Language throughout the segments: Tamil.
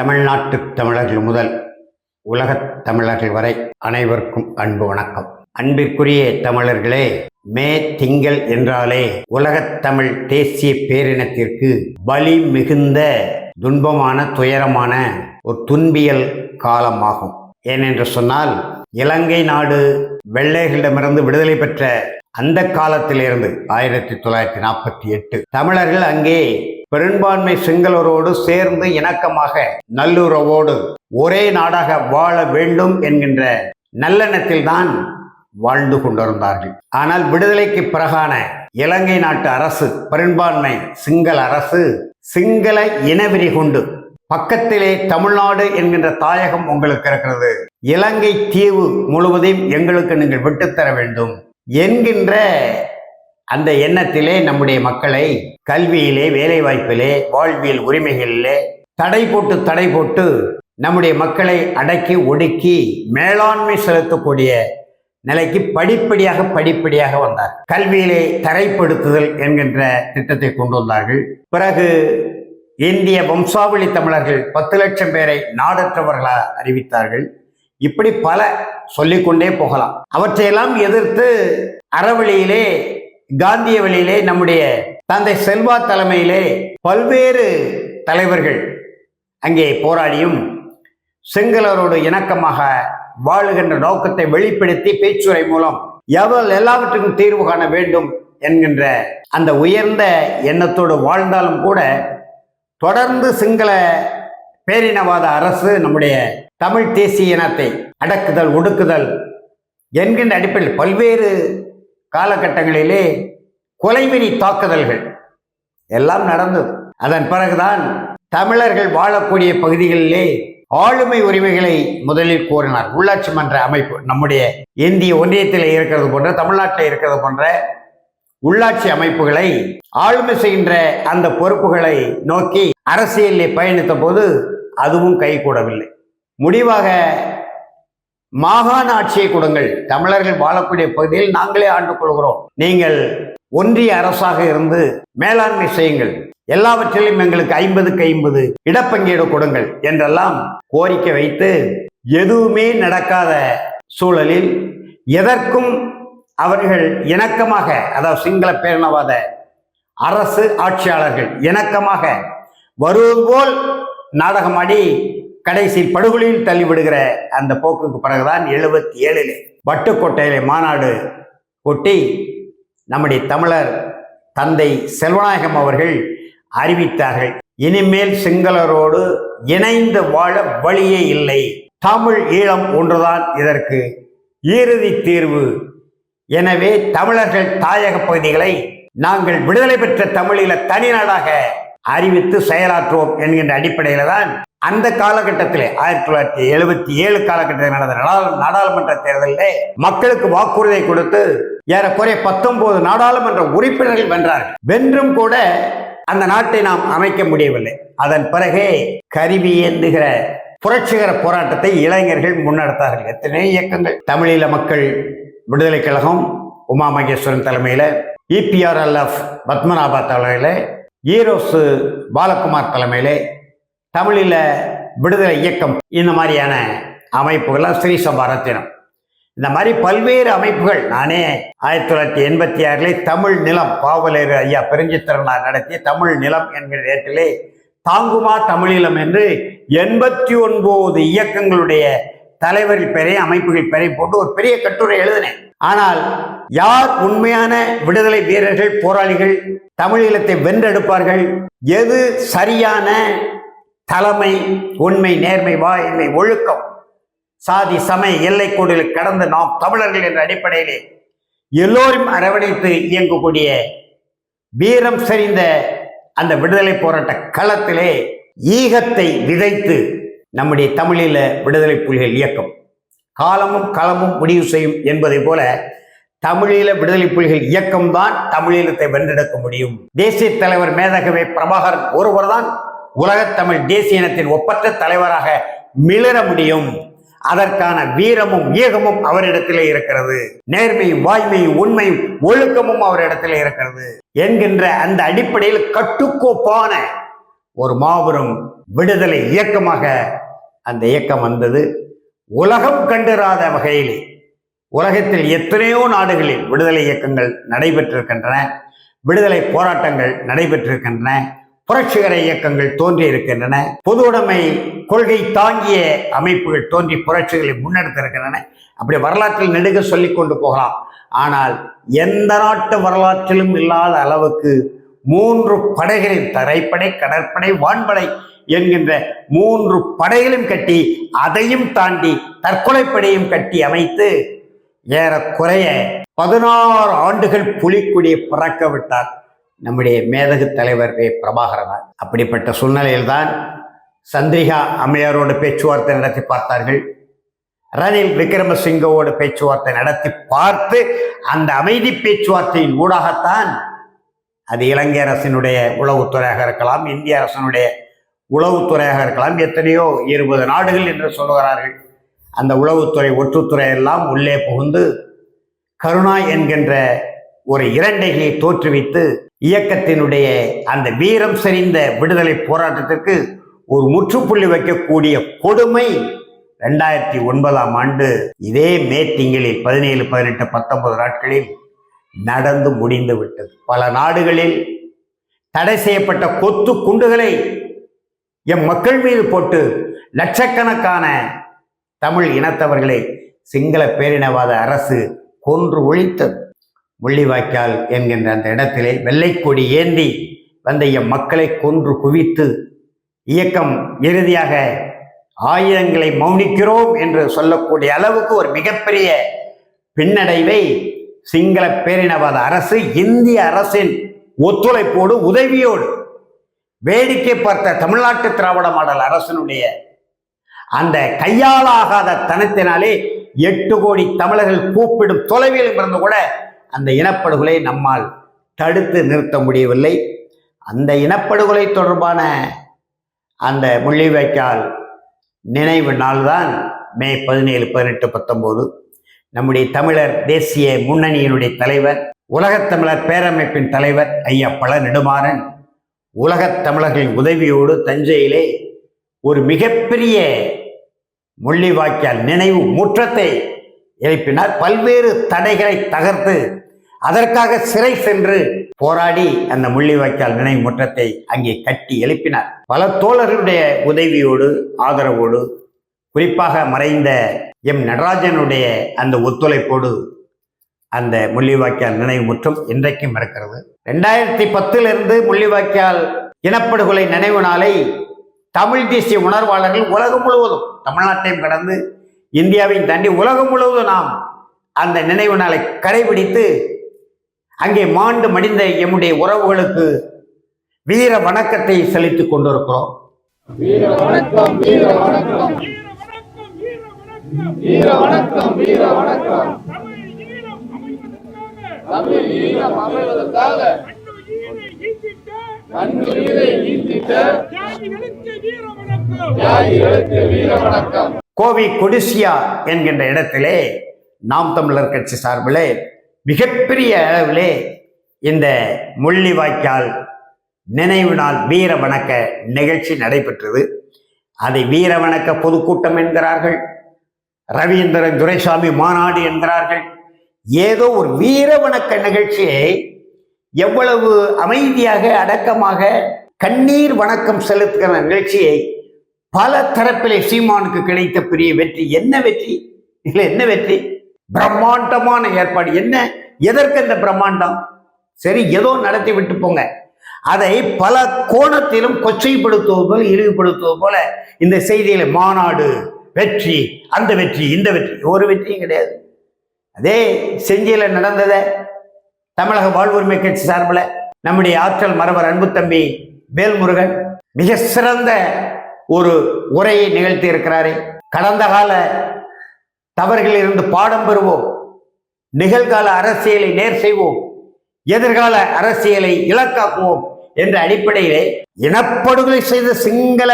தமிழ்நாட்டு தமிழர்கள் முதல் உலகத் தமிழர்கள் வரை அனைவருக்கும் அன்பு வணக்கம். அன்பிற்குரிய தமிழர்களே மே திங்கள் என்றாலே உலகத் தமிழ் தேசிய பேரினத்திற்கு பலி மிகுந்த துன்பமான துயரமான ஒரு துன்பியல் காலமாகும். ஏனென்று சொன்னால் இலங்கை நாடு வெள்ளையர்களிடமிருந்து விடுதலை பெற்ற அந்த காலத்திலிருந்து ஆயிரத்தி தொள்ளாயிரத்தி நாற்பத்தி எட்டு தமிழர்கள் அங்கே பெரும்பான்மை சிங்களரோடு சேர்ந்து இணக்கமாக நல்லுறவோடு ஒரே நாடாக வாழ வேண்டும் என்கின்ற நல்லெண்ணத்தில் தான் வாழ்ந்து கொண்டிருந்தார்கள். ஆனால் விடுதலைக்கு பிறகான இலங்கை நாட்டு அரசு பெரும்பான்மை சிங்கள அரசு சிங்கள இனவெறி கொண்டு பக்கத்திலே தமிழ்நாடு என்கின்ற தாயகம் உங்களுக்கு இருக்கிறது. இலங்கை தீவு முழுவதையும் எங்களுக்கு நீங்கள் விட்டுத்தர வேண்டும் என்கின்ற அந்த எண்ணத்திலே நம்முடைய மக்களை கல்வியிலே வேலைவாய்ப்பிலே வாழ்வியல் உரிமைகளிலே தடை போட்டு தடை போட்டு நம்முடைய மக்களை அடக்கி ஒடுக்கி மேலாண்மை செலுத்தக்கூடிய நிலைக்கு படிப்படியாக படிப்படியாக வந்தார் கல்வியிலே தரைப்படுத்துதல் என்கின்ற திட்டத்தை கொண்டு வந்தார்கள். பிறகு இந்திய வம்சாவளி தமிழர்கள் பத்து லட்சம் பேரை நாடற்றவர்களாக அறிவித்தார்கள். இப்படி பல சொல்லிக்கொண்டே போகலாம். அவற்றையெல்லாம் எதிர்த்து அறவழியிலே காந்திய வழியிலே நம்முடைய தந்தை செல்வா தலைமையிலே பல்வேறு தலைவர்கள் அங்கே போராடியும் சிங்களரோடு இணக்கமாக வாழுகின்ற நோக்கத்தை வெளிப்படுத்தி பேச்சுரை மூலம் எவள் எல்லாவற்றுக்கும் தீர்வு காண வேண்டும் என்கின்ற அந்த உயர்ந்த எண்ணத்தோடு வாழ்ந்தாலும் கூட தொடர்ந்து சிங்கள பேரினவாத அரசு நம்முடைய தமிழ் தேசிய இனத்தை அடக்குதல் ஒடுக்குதல் என்கின்ற அடிப்படையில் பல்வேறு காலகட்டங்களிலே கொலைவெறி தாக்குதல்கள் எல்லாம் நடந்தது. அதன் பிறகுதான் தமிழர்கள் வாழக்கூடிய பகுதிகளிலே ஆளுமை உரிமைகளை முதலில் கோரினார். உள்ளாட்சி மன்ற அமைப்பு நம்முடைய இந்திய ஒன்றியத்தில் இருக்கிறது போன்ற தமிழ்நாட்டில் இருக்கிறது போன்ற உள்ளாட்சி அமைப்புகளை ஆளுமை செய்கின்ற அந்த பொறுப்புகளை நோக்கி அரசியலில் பயணித்த போது அதுவும் கைகூடவில்லை. முடிவாக மாகாண ஆட்சியை கொடுங்கள். தமிழர்கள் வாழக்கூடிய பகுதியில் நாங்களே ஆண்டு கொள்கிறோம். நீங்கள் ஒன்றிய அரசாக இருந்து மேலாண்மை செய்யுங்கள். எல்லாவற்றிலும் எங்களுக்கு ஐம்பதுக்கு ஐம்பது இடப்பங்கீடு கொடுங்கள் என்றெல்லாம் கோரிக்கை வைத்து எதுவுமே நடக்காத சூழலில் எதற்கும் அவர்கள் இணக்கமாக அதாவது சிங்கள பேரினவாத அரசு ஆட்சியாளர்கள் இணக்கமாக வருவது போல் நாடகமாடி கடைசி படுகொலியில் தள்ளிவிடுகிற அந்த போக்குக்கு பிறகுதான் எழுபத்தி ஏழிலே வட்டுக்கோட்டையிலே மாநாடு ஒட்டி நம்முடைய தமிழர் தந்தை செல்வநாயகம் அவர்கள் அறிவித்தார்கள். இனிமேல் சிங்களரோடு இணைந்து வாழ வழியே இல்லை. தமிழ் ஈழம் ஒன்றுதான் இதற்கு இறுதி தீர்வு. எனவே தமிழர்கள் தாயக பகுதிகளை நாங்கள் விடுதலை பெற்ற தமிழீழ தனிநாடாக அறிவித்து செயலாற்றுவோம் என்கின்ற அடிப்படையில தான் அந்த காலகட்டத்திலே ஆயிரத்தி தொள்ளாயிரத்தி எழுபத்தி ஏழு காலகட்டத்தில் நடந்த நாடாளு- நாடாளுமன்ற தேர்தலில் மக்களுக்கு வாக்குறுதியை கொடுத்து ஏறக்குறைய பத்தொன்பது நாடாளுமன்ற உறுப்பினர்கள் வென்றார்கள். வென்றும் கூட அந்த நாட்டை நாம் அமைக்க முடியவில்லை. அதன் பிறகே கருவி ஏந்துகிற புரட்சிகர போராட்டத்தை இளைஞர்கள் முன்னெடுத்தார்கள். எத்தனை இயக்கங்கள்? தமிழீழ மக்கள் விடுதலை கழகம் உமா மகேஸ்வரன் தலைமையில் இபிஆர்எல்எஃப் பத்மநாபா தலைமையில் ஈரோசு பாலகுமார் தலைமையிலே தமிழில் விடுதலை இயக்கம் இந்த மாதிரியான அமைப்புகள்லாம் ஸ்ரீ சம்பாரத்தினம். இந்த மாதிரி பல்வேறு அமைப்புகள் நானே ஆயிரத்தி தொள்ளாயிரத்தி எண்பத்தி ஆறிலே தமிழ் நிலம் பாவலேறு ஐயா பெருஞ்சித்திரனார் நடத்திய தமிழ் நிலம் என்கிற இடத்திலே தாங்குமா தமிழீழம் என்று எண்பத்தி ஒன்பது இயக்கங்களுடைய தலைவரின் பெரிய அமைப்புகள் பெரிய போட்டு ஒரு பெரிய கட்டுரை எழுதினேன். ஆனால் யார் உண்மையான விடுதலை வீரர்கள் போராளிகள் தமிழீழத்தை வென்றெடுப்பார்கள்? எது சரியான தலைமை உண்மை நேர்மை வாய்மை ஒழுக்கம்? சாதி சமய எல்லை கோடுகளை கடந்து நாம் தமிழர்கள் என்ற அடிப்படையிலே எல்லோரும் அரவணைத்து இயங்கக்கூடிய வீரம் செறிந்த அந்த விடுதலை போராட்ட களத்திலே ஈகத்தை விதைத்து நம்முடைய தமிழீழ விடுதலை புலிகள் இயக்கம். காலமும் களமும் முடிவு செய்யும் என்பதை போல தமிழீழ விடுதலை புலிகள் இயக்கம்தான் தமிழீழத்தை வென்றெடுக்க முடியும். தேசிய தலைவர் மேதகவே பிரபாகரன் ஒருவர்தான் உலகத் தமிழ் தேசிய இனத்தின் ஒப்பற்ற தலைவராக மிளர முடியும். அதற்கான வீரமும் ஈகமும் அவரிடத்திலே இருக்கிறது. நேர்மையும் வாய்மையும் உண்மையும் ஒழுக்கமும் அவரிடத்திலே இருக்கிறது என்கின்ற அந்த அடிப்படையில் கட்டுக்கோப்பான ஒரு மாபெரும் விடுதலை இயக்கமாக அந்த இயக்கம் வந்தது. உலகம் கண்டிராத வகையிலே உலகத்தில் எத்தனையோ நாடுகளில் விடுதலை இயக்கங்கள் நடைபெற்றிருக்கின்றன. விடுதலை போராட்டங்கள் நடைபெற்றிருக்கின்றன. புரட்சிகர இயக்கங்கள் தோன்றி இருக்கின்றன பொது உடைமை கொள்கை தாங்கிய அமைப்புகள் தோன்றி புரட்சிகளை முன்னெடுத்திருக்கின்றன. அப்படி வரலாற்றில் நெடுக சொல்லிக் கொண்டு போகலாம். ஆனால் எந்த நாட்டு வரலாற்றிலும் இல்லாத அளவுக்கு மூன்று படைகளின் தரைப்படை கடற்படை வான்படை என்கின்ற மூன்று படைகளும் கட்டி அதையும் தாண்டி தற்கொலைப்படையும் கட்டி அமைத்து ஏறக்குறைய பதினாறு ஆண்டுகள் புலிக்குடி பறக்க விட்டார் நம்முடைய மேதகு தலைவர் வே பிரபாகரனார். அப்படிப்பட்ட சூழ்நிலையில்தான் சந்திரிகா அம்மையாரோடு பேச்சுவார்த்தை நடத்தி பார்த்தார்கள். ரணில் விக்ரமசிங்கவோடு பேச்சுவார்த்தை நடத்தி பார்த்து அந்த அமைதி பேச்சுவார்த்தையின் ஊடாகத்தான் அது இலங்கை அரசினுடைய உளவுத்துறையாக இருக்கலாம் இந்திய அரசனுடைய உளவுத்துறையாக இருக்கலாம் எத்தனையோ இருபது நாடுகள் என்று சொல்லுகிறார்கள். அந்த உளவுத்துறை ஒற்றுத்துறை எல்லாம் உள்ளே புகுந்து கருணா என்கின்ற ஒரு இரண்டைகளை தோற்றுவித்து இயக்கத்தினுடைய அந்த வீரம் செறிந்த விடுதலை போராட்டத்திற்கு ஒரு முற்றுப்புள்ளி வைக்கக்கூடிய கொடுமை ரெண்டாயிரத்தி ஒன்பதாம் ஆண்டு இதே மே திங்களில் பதினேழு பதினெட்டு பத்தொன்பது நாட்களில் நடந்து முடிந்து விட்டது. பல நாடுகளில் தடை செய்யப்பட்ட கொத்து குண்டுகளை எம் மக்கள் மீது போட்டு லட்சக்கணக்கான தமிழ் இனத்தவர்களை சிங்கள பேரினவாத அரசு கொன்று ஒழித்தது. முள்ளிவாய்க்கால் என்கின்ற அந்த இடத்திலே வெள்ளைக்கொடி ஏந்தி வந்த எம் மக்களை கொன்று குவித்து இயக்கம் இறுதியாக ஆயுதங்களை மௌனிக்கிறோம் என்று சொல்லக்கூடிய அளவுக்கு ஒரு மிகப்பெரிய பின்னடைவை சிங்கள பேரினவாத அரசு இந்திய அரசின் ஒத்துழைப்போடு உதவியோடு வேடிக்கை பார்த்த தமிழ்நாட்டு திராவிட மாடல் அரசனுடைய அந்த கையாலாகாத தனத்தினாலே எட்டு கோடி தமிழர்கள் கூப்பிடும் தொலைவில் இருந்து கூட அந்த இனப்படுகொலை நம்மால் தடுத்து நிறுத்த முடியவில்லை. அந்த இனப்படுகொலை தொடர்பான அந்த முள்ளிவாய்க்கால் நினைவு நாள்தான் மே பதினேழு பதினெட்டு பத்தொம்போது நம்முடைய தமிழர் தேசிய முன்னணியினுடைய தலைவர் உலகத் தமிழர் பேரமைப்பின் தலைவர் ஐயா பழ நெடுமாறன் உலகத் தமிழர்களின் உதவியோடு தஞ்சையிலே ஒரு மிகப்பெரிய முள்ளிவாய்க்கால் நினைவு முற்றத்தை எழுப்பினார். பல்வேறு தடைகளை தகர்த்து அதற்காக சிறை சென்று போராடி அந்த முள்ளிவாய்க்கால் நினைவு முற்றத்தை அங்கே கட்டி எழுப்பினார். பல தோழர்களுடைய உதவியோடு ஆதரவோடு குறிப்பாக மறைந்த எம் நடராஜனுடைய அந்த ஒத்துழைப்போடு அந்த முள்ளிவாய்க்கால் நினைவு முற்றம் இன்றைக்கும் இருக்கிறது. ரெண்டாயிரத்தி பத்திலிருந்து முள்ளிவாய்க்கால் இனப்படுகொலை நினைவு நாளை தமிழ் தேசிய உணர்வாளர்கள் உலகம் முழுவதும் தமிழ்நாட்டையும் கடந்து இந்தியாவையும் தாண்டி உலகம் முழுவதும் நாம் அந்த நினைவு நாளை கடைபிடித்து அங்கே மாண்டு மடிந்த எம்முடைய உறவுகளுக்கு வீர வணக்கத்தை செலுத்திக் கொண்டிருக்கிறோம். வீர வணக்கம் வீர வணக்கம். வீர வணக்கம் வீர வணக்கம் வீர வணக்கம் தமிழ் ஈழம் அமைவதற்காக ஈட்டிட்ட தியாகிகளுக்கு வீர வணக்கம் கோவை கொடிசியா என்கின்ற இடத்திலே நாம் தமிழர் கட்சி சார்பிலே மிகப்பெரிய அளவிலே இந்த முள்ளிவாய்க்கால் நினைவு நாள் வீர வணக்க நிகழ்ச்சி நடைபெற்றது. அதை வீர வணக்க பொதுக்கூட்டம் என்கிறார்கள். ரவீந்திரன் துரைசாமி மாநாடு என்கிறார்கள். ஏதோ ஒரு வீர வணக்க நிகழ்ச்சியை எவ்வளவு அமைதியாக அடக்கமாக கண்ணீர் வணக்கம் செலுத்துகிற நிகழ்ச்சியை பல தரப்பிலே சீமானுக்கு கிடைத்த பெரிய வெற்றி. என்ன வெற்றி? இதுல என்ன வெற்றி? பிரம்மாண்டமான ஏற்பாடு. என்ன? எதற்கு இந்த பிரம்மாண்டம்? சரி ஏதோ நடத்தி விட்டு போங்க. அதை பல கோணத்திலும் கொச்சைப்படுத்துவது போல இழிவுபடுத்துவது போல இந்த செய்தியில மாநாடு வெற்றி அந்த வெற்றி இந்த வெற்றி. ஒரு வெற்றியும் கிடையாது. அதே செஞ்சியில நடந்ததை தமிழக வாழ்வுரிமை கட்சி சார்பில் நம்முடைய ஆற்றல் மரபர் அன்பு தம்பி வேல்முருகன் மிக சிறந்த ஒரு உரையை நிகழ்த்தி இருக்கிறாரே. கடந்த கால தவறுகளில் இருந்து பாடம் பெறுவோம். நிகழ்கால அரசியலை நேர் செய்வோம். எதிர்கால அரசியலை இலக்காக்குவோம் என்ற அடிப்படையிலே இனப்படுகொலை செய்த சிங்கள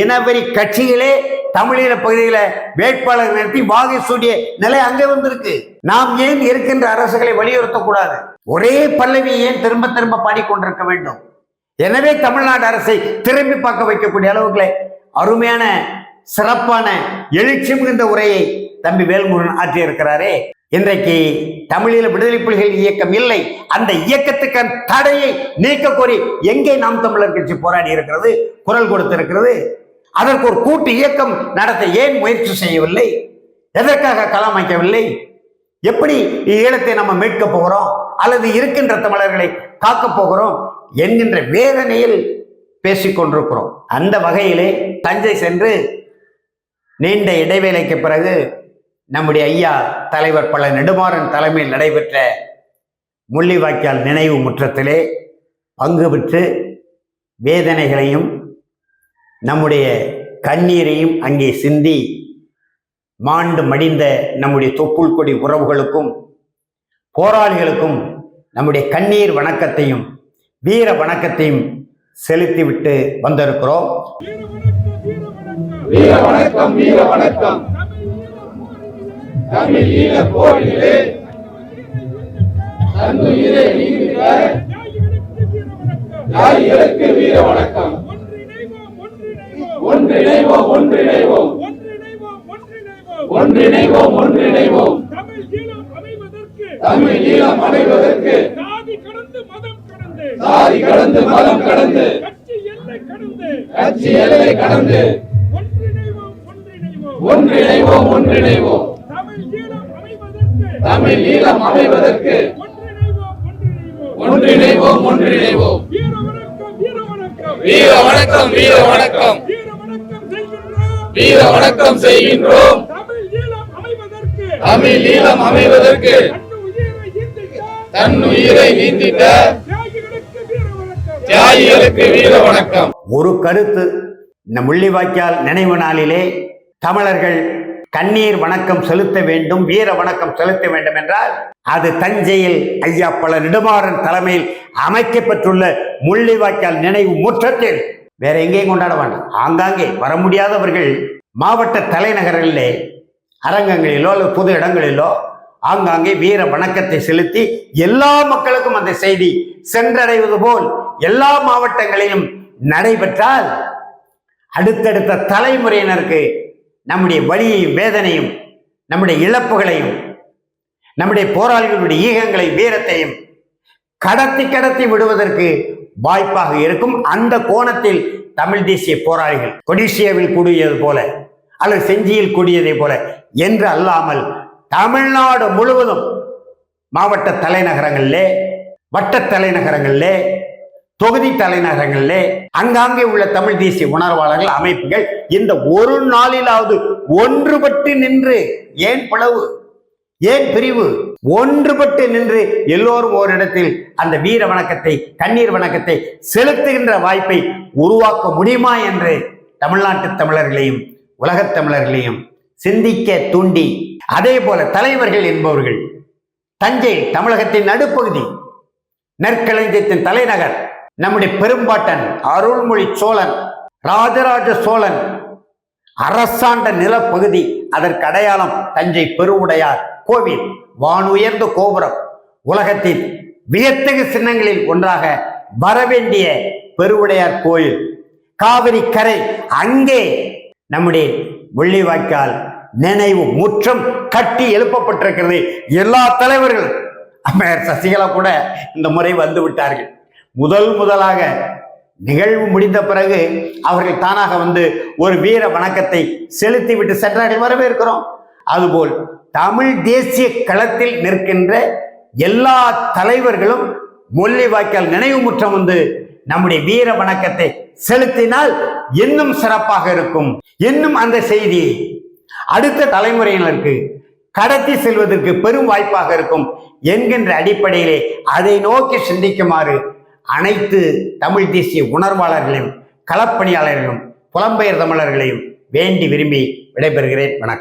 இனவெறி கட்சிகளே தமிழீழ பகுதியில வேட்பாளர் நிறுத்தி வாகை சூடிய நிலை அங்கே வந்திருக்கு. நாம் ஏன் இருக்கின்ற அரசுகளை வலியுறுத்தக்கூடாது? ஒரே பல்லவி ஏன் திரும்ப திரும்ப பாடிக்கொண்டிருக்க வேண்டும்? எனவே தமிழ்நாடு அரசை திரும்பி பார்க்க வைக்கக்கூடிய அளவுக்கு அருமையான சிறப்பான எழுச்சி மிகுந்த உரையை தம்பி வேல்முருகன் ஆற்றியிருக்கிறாரே. இன்றைக்கு தமிழீழ விடுதலை புலிகள் இயக்கம் இல்லை. அந்த இயக்கத்துக்கு தடையை நீக்க கோரி எங்கே நாம் தமிழர் கட்சி போராடி இருக்கிறது? குரல் கொடுத்திருக்கிறது அதற்கு ஒரு கூட்டு இயக்கம் நடத்த ஏன் முயற்சி செய்யவில்லை? எதற்காக களம் அமைக்கவில்லை எப்படி ஈழத்தை நம்ம மீட்க போகிறோம்? அல்லது இருக்கின்ற தமிழர்களை காக்க போகிறோம்? என்கின்ற வேதனையில் பேசிக்கொண்டிருக்கிறோம் அந்த வகையிலே தஞ்சை சென்று நீண்ட இடைவேளைக்கு பிறகு நம்முடைய ஐயா தலைவர் பல நெடுமாறன் தலைமையில் நடைபெற்ற முள்ளிவாய்க்கால் நினைவு முற்றத்திலே பங்கு பெற்று வேதனைகளையும் நம்முடைய கண்ணீரையும் அங்கே சிந்தி மாண்டு மடிந்த நம்முடைய தொப்புள் கொடி உறவுகளுக்கும் போராளிகளுக்கும் நம்முடைய கண்ணீர் வணக்கத்தையும் வீர வணக்கத்தையும் செலுத்திவிட்டு வந்திருக்கிறோம். வீர வணக்கம் வீர வணக்கம். வீர வணக்கம் வீர வணக்கம் தமிழ் ஈழ போரிலே தன்னுயிரை நீங்கிட்ட தியாகிகளுக்கு வீர தியாகிகளுக்கு வீர வணக்கம் வணக்கம். ஒன்றிணைவோம் ஒன்றிணைவோம் ஒன்றிணைவோம் ஒன்றிணைவோம் தமிழ் ஈழம் அமைவதற்கு தமிழ் ஈழம் அடைவதற்கு சாதி கடந்து மதம் கடந்து. சாதி கடந்து மதம் கடந்து. கட்சி எல்லை கடந்து. கட்சி எல்லை கடந்து. ஒன்றிணைவோம் ஒன்றிணைவோம் ஒன்றிணைவோம் ஒன்றிணைவோம் தமிழ் ஈழம் அமைவதற்கு. தமிழ் ஈழம் அமைவதற்கு. ஒன்றிணைவோம் ஒன்றிணைவோம் ஒன்றிணைவோம் ஒன்றிணைவோம் வீர வணக்கம் வீர வணக்கம். வீர வணக்கம் வீர வணக்கம். வீர வணக்கம் செய்கின்றோம். தமிழ் ஈழம் அமைவதற்கு தமிழ் ஈழம் அமைவதற்கு தன் உயிரை நீந்திட்ட தியாகிகளுக்கு வீர வணக்கம். தியாகிகளுக்கு வீர வணக்கம். ஒரு கருத்து இந்த முள்ளிவாய்க்கால் நினைவு நாளிலே தமிழர்கள் கண்ணீர் வணக்கம் செலுத்த வேண்டும் வீர வணக்கம் செலுத்த வேண்டும் என்றால் அது தஞ்சையில் ஐயா பல நெடுமாறன் தலைமையில் அமைக்கப்பட்டுள்ள முள்ளிவாய்க்கால் நினைவு முற்றத்தில் வேற எங்கேயும் கொண்டாட வேண்டாம். ஆங்காங்கே வர முடியாதவர்கள் மாவட்ட தலைநகரிலே அரங்கங்களிலோ அல்லது பொது இடங்களிலோ ஆங்காங்கே வீர வணக்கத்தை செலுத்தி எல்லா மக்களுக்கும் அந்த செய்தி சென்றடைவது போல் எல்லா மாவட்டங்களிலும் நடைபெற்றால் அடுத்தடுத்த தலைமுறையினருக்கு நம்முடைய வழியையும் வேதனையும் நம்முடைய இழப்புகளையும் நம்முடைய போராளிகளுடைய ஈகங்களை வீரத்தையும் கடத்தி கடத்தி விடுவதற்கு வாய்ப்பாக இருக்கும். அந்த கோணத்தில் தமிழ் தேசிய போராளிகள் கொடிசியாவில் கூடியது போல அல்லது செஞ்சியில் கூடியதை போல என்று அல்லாமல் தமிழ்நாடு முழுவதும் மாவட்ட தலைநகரங்களிலே வட்ட தலைநகரங்களிலே தொகுதி தலைநகரங்களிலே அங்காங்கே உள்ள தமிழ் தேசிய உணர்வாளர்கள் அமைப்புகள் இந்த ஒரு நாளிலாவது ஒன்றுபட்டு நின்று ஏன் பிளவு ஏன் பிரிவு ஒன்றுபட்டு நின்று எல்லோரும் ஓரிடத்தில் அந்த வீர வணக்கத்தை கண்ணீர் வணக்கத்தை செலுத்துகின்ற வாய்ப்பை உருவாக்க முடியுமா என்று தமிழ்நாட்டு தமிழர்களையும் உலகத் தமிழர்களையும் சிந்திக்க தூண்டி அதே போல தலைவர்கள் என்பவர்கள் தஞ்சை தமிழகத்தின் நடுப்பகுதி நெற்களஞ்சியத்தின் தலைநகர் நம்முடைய பெரும்பாட்டன் அருள்மொழி சோழன் ராஜராஜ சோழன் அரசாண்ட நிலப்பகுதி அதற்கு அடையாளம் தஞ்சை பெருவுடையார் கோவில். வானுயர்ந்த கோபுரம். உலகத்தின் வியத்தகு சின்னங்களில் ஒன்றாக வரவேண்டிய பெருவுடையார் கோயில். காவிரி கரை அங்கே நம்முடைய முள்ளிவாய்க்கால் நினைவு முற்றம் கட்டி எழுப்பப்பட்டிருக்கிறது. எல்லா தலைவர்கள் அம்மையார் சசிகலா கூட இந்த முறை வந்து விட்டார்கள். முதல் முதலாக நிகழ்வு முடிந்த பிறகு அவர்கள் தானாக வந்து ஒரு வீர வணக்கத்தை செலுத்தி விட்டு சென்றார்கள் வரவேற்கிறோம். அதுபோல் தமிழ் தேசிய களத்தில் நிற்கின்ற எல்லா தலைவர்களும் முள்ளிவாய்க்கால் நினைவு முற்றம் வந்து நம்முடைய வீர வணக்கத்தை செலுத்தினால் இன்னும் சிறப்பாக இருக்கும். இன்னும் அந்த செய்தி அடுத்த தலைமுறையினருக்கு கடத்தி செல்வதற்கு பெரும் வாய்ப்பாக இருக்கும் என்கின்ற அடிப்படையிலே அதை நோக்கி சிந்திக்குமாறு அனைத்து தமிழ் தேசிய உணர்வாளர்களையும் களப்பணியாளர்களையும் புலம்பெயர் தமிழர்களையும் வேண்டி விரும்பி விடைபெறுகிறேன். வணக்கம்.